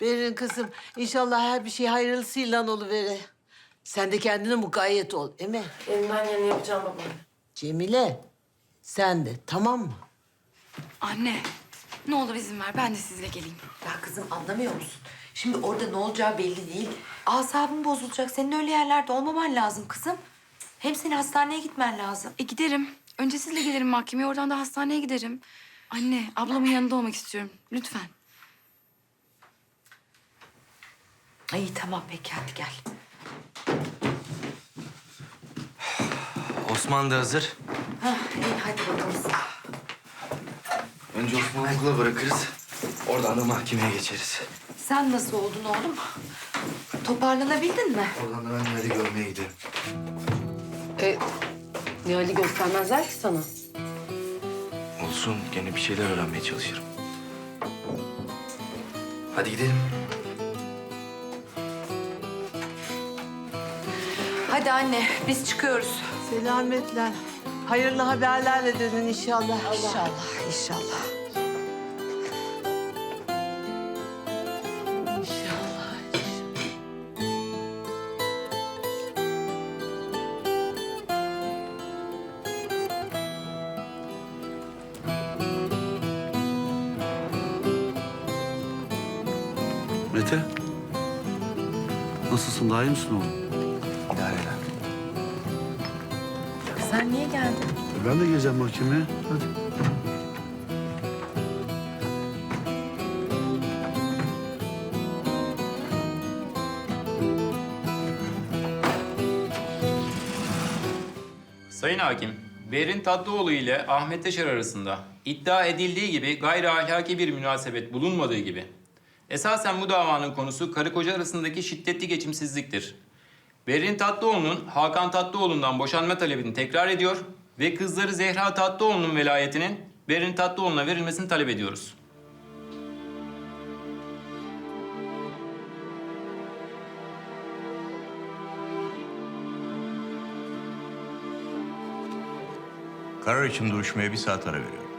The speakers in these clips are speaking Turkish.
Berin kızım inşallah her bir şey hayırlısıyla oluvere. Sen de kendine mukayyet ol, değil mi? Elimden geleni yapacağım baba. Cemile, sen de tamam mı? Anne, ne olur izin ver. Ben de sizle geleyim. Ya kızım anlamıyor musun? Şimdi orada ne olacağı belli değil. Asabın bozulacak. Senin öyle yerlerde olmaman lazım kızım. Hem senin hastaneye gitmen lazım. E giderim. Önce sizle gelirim mahkemeye. Oradan da hastaneye giderim. Anne, ablamın yanında olmak istiyorum. Lütfen. Ay tamam peki hadi gel. Osman da hazır. Hah, iyi hadi bakalım. Önce Osman'ı okula bırakırız. Oradan da mahkemeye geçeriz. Sen nasıl oldun oğlum? Toparlanabildin mi? Oradan da ben Nihal'i görmeye giderim. E, Nihal'i göstermezler ki sana. Olsun gene bir şeyler öğrenmeye çalışırım. Hadi gidelim. Hadi anne biz çıkıyoruz. Selametle. Hayırlı haberlerle dönün inşallah. İnşallah inşallah. İnşallah. Mete. Nasılsın? Daha iyi misin oğlum? Sen niye geldin? E, Ben de geleceğim mahkemeye. Hadi. Sayın Hakim, Berin Tatlıoğlu ile Ahmet Teşer arasında iddia edildiği gibi gayri ahlaki bir münasebet bulunmadığı gibi esasen bu davanın konusu karı koca arasındaki şiddetli geçimsizliktir. Berin Tatlıoğlu'nun Hakan Tatlıoğlu'ndan boşanma talebini tekrar ediyor ve kızları Zehra Tatlıoğlu'nun velayetinin Berin Tatlıoğlu'na verilmesini talep ediyoruz. Karar için duruşmaya bir saat ara veriyorum.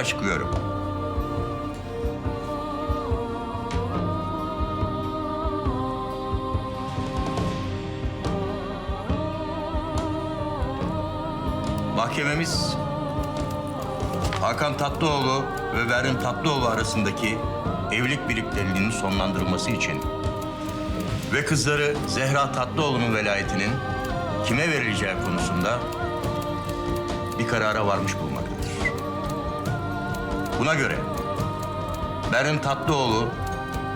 Kararı açıklıyorum. Mahkememiz Hakan Tatlıoğlu ve Berin Tatlıoğlu arasındaki evlilik birlikteliğinin sonlandırılması için ve kızları Zehra Tatlıoğlu'nun velayetinin kime verileceği konusunda bir karara varmış bulunmaktadır. Buna göre Berin Tatlıoğlu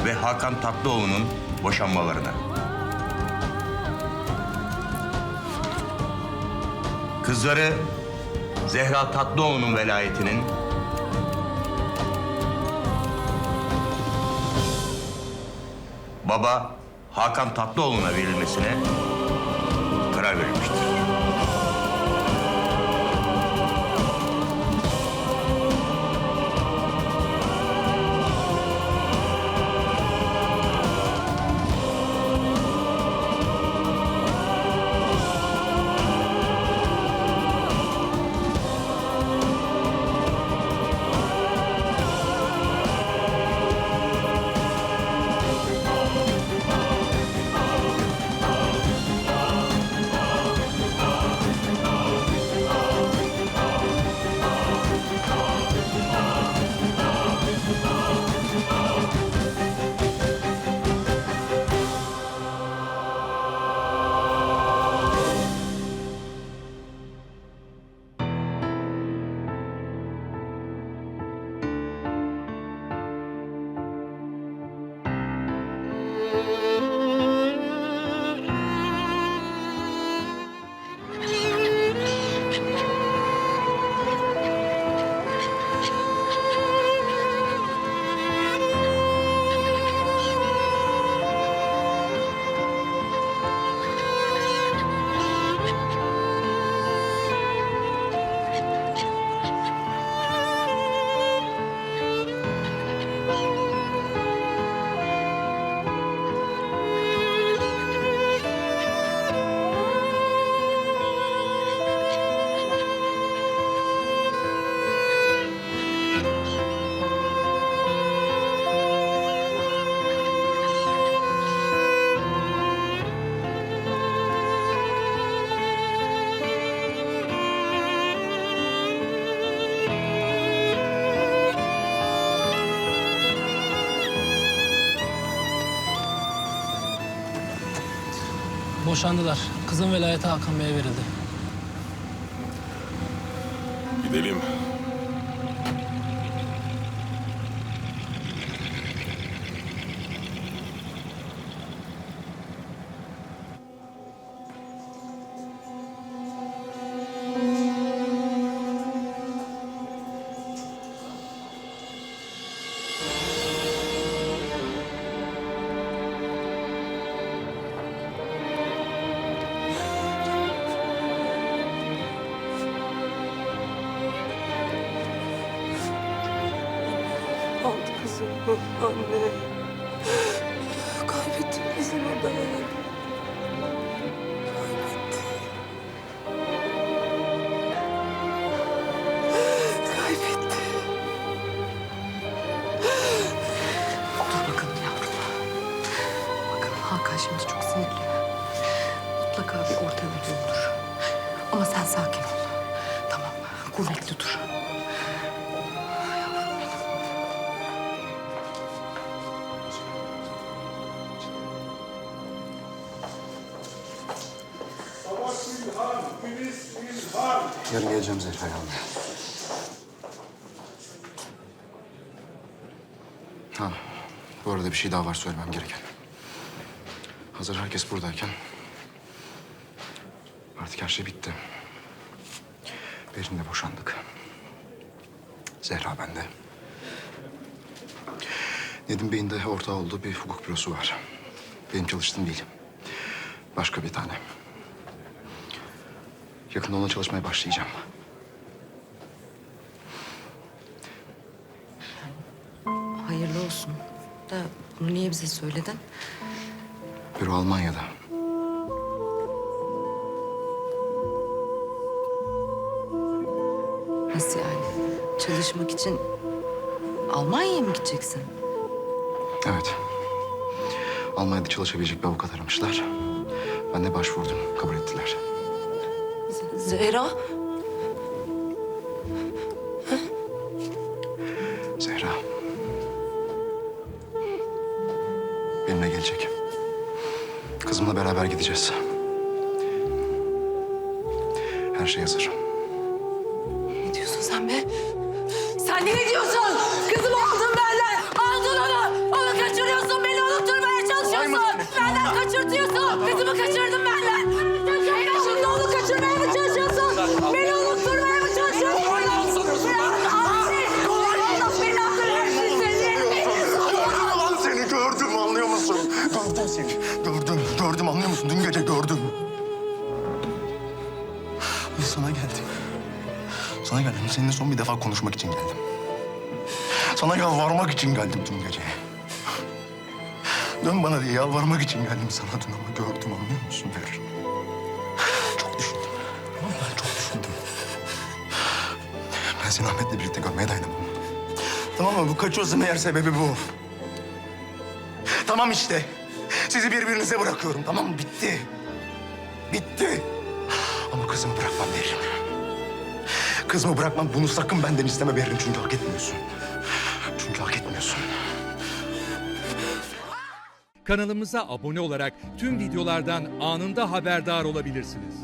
ve Hakan Tatlıoğlu'nun boşanmalarına, kızları Zehra Tatlıoğlu'nun velayetinin baba Hakan Tatlıoğlu'na verilmesine karar verilmiştir. Boşandılar. Kızın velayeti Hakan Bey'e verildi. Gidelim. Aldı kızımı anne. Kaybettim kızımı ben. Kaybettim. Kaybettim. Dur bakalım yavrum. Bakalım Hakan şimdi çok sinirli. Mutlaka bir orta yolu bulur. Ama sen sakin ol. Tamam mı? Kuvvetli dur. Yarın geleceğim Zehra abla. Ha, bu arada bir şey daha var söylemem gereken. Hazır herkes buradayken... Artık her şey bitti. Berin'le boşandık. Zehra bende. Nedim Bey'in de ortağı olduğu bir hukuk bürosu var. Benim çalıştığım değil. Başka bir tane. Yakında onunla çalışmaya başlayacağım. Hayırlı olsun. Da bunu niye bize söyledin? Büro Almanya'da. Nasıl yani? Çalışmak için Almanya'ya mı gideceksin? Evet. Almanya'da çalışabilecek bir avukat aramışlar. Ben de başvurdum. Kabul ettiler. Zehra. Zehra. Benimle gelecek. Kızımla beraber gideceğiz. Her şey hazır. Ne diyorsun sen be? Sen ne diyorsun? Kızımı aldın benden. Aldın onu. Onu kaçırıyorsun. Beni unutturmaya çalışıyorsun. Benden kaçırtıyorsun. Kızımı kaçırdın benden. Sana geldim. Sana geldim. Seninle son bir defa konuşmak için geldim. Sana yalvarmak için geldim dün gece. Dön bana diye yalvarmak için geldim sana dün ama gördüm anlıyor musun Ver? Çok düşündüm. Vallahi çok düşündüm. Ben seni Ahmet'le birlikte görmeye dayanamam. Tamam mı? Bu kaçıyorsa meğer sebebi bu. Tamam işte. Sizi birbirinize bırakıyorum. Tamam mı? Bitti. Bitti. Kızımı bırakmam Berin. Kızımı bırakmam. Bunu sakın benden isteme Berin. Çünkü hak etmiyorsun. Çünkü hak etmiyorsun. Kanalımıza abone olarak tüm videolardan anında haberdar olabilirsiniz.